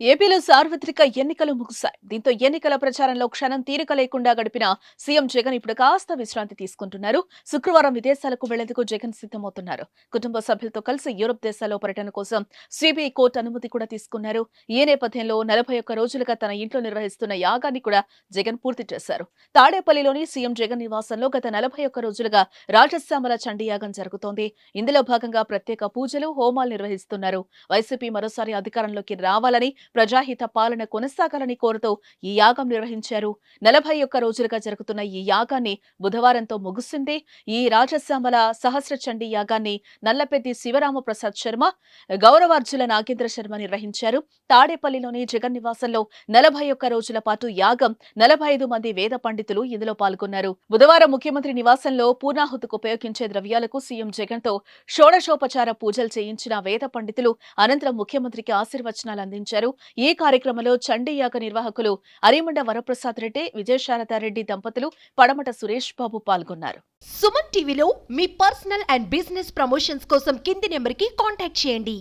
ఏపీలో సార్వత్రిక ఎన్నికలు ముగిశాయి. దీంతో ఎన్నికల ప్రచారంలో క్షణం తీరిక లేకుండా గడిపిన సీఎం జగన్ ఇప్పుడు కాస్త విశ్రాంతి తీసుకుంటున్నారు. శుక్రవారం విదేశాలకు వెళ్ళేందుకు జగన్ సిద్ధమవుతున్నారు. కుటుంబ సభ్యులతో కలిసి యూరప్ దేశాల్లో పర్యటన కోసం సిబిఐ కోర్టు అనుమతి కూడా తీసుకున్నారు. ఈ నేపథ్యంలో నలభై ఒక్క రోజులుగా తన ఇంట్లో నిర్వహిస్తున్న యాగాన్ని కూడా జగన్ పూర్తి చేశారు. తాడేపల్లిలోని సీఎం జగన్ నివాసంలో గత నలభై ఒక్క రోజులుగా రాజశ్యామల చండీ యాగం జరుగుతోంది. ఇందులో భాగంగా ప్రత్యేక పూజలు హోమాలు నిర్వహిస్తున్నారు. వైసీపీ మరోసారి అధికారంలోకి రావాలని ప్రజాహిత పాలన కొనసాగాలని కోరుతూ ఈ యాగం నిర్వహించారు. నలభై ఒక్క రోజులుగా జరుగుతున్న ఈ యాగాన్ని బుధవారంతో ముగుస్తుంది ఈ రాజశ్యామల సహస్ర చండీ యాగాన్ని నల్లపెద్ది శివరామప్రసాద్ శర్మ గౌరవార్జుల నాగేంద్ర శర్మ నిర్వహించారు. తాడేపల్లిలోని జగన్ నివాసంలో నలభై ఒక్క రోజుల పాటు యాగం నలభై ఐదు మంది వేద పండితులు ఇందులో పాల్గొన్నారు. బుధవారం ముఖ్యమంత్రి నివాసంలో పూర్ణాహుతికి ఉపయోగించే ద్రవ్యాలకు సీఎం జగన్తో షోడశోపచార పూజలు చేయించిన వేద పండితులు అనంతరం ముఖ్యమంత్రికి ఆశీర్వచనాలు అందించారు. ఈ కార్యక్రమంలో చండీయాక నిర్వాహకులు అరిమండ వరప్రసాద్ రెడ్డి విజయశారదారెడ్డి దంపతులు పడమట సురేష్ బాబు పాల్గొన్నారు. సుమన్ టీవీలో మీ పర్సనల్ అండ్ బిజినెస్ ప్రమోషన్స్ కోసం కింది నెంబర్కి కాంటాక్ట్ చేయండి.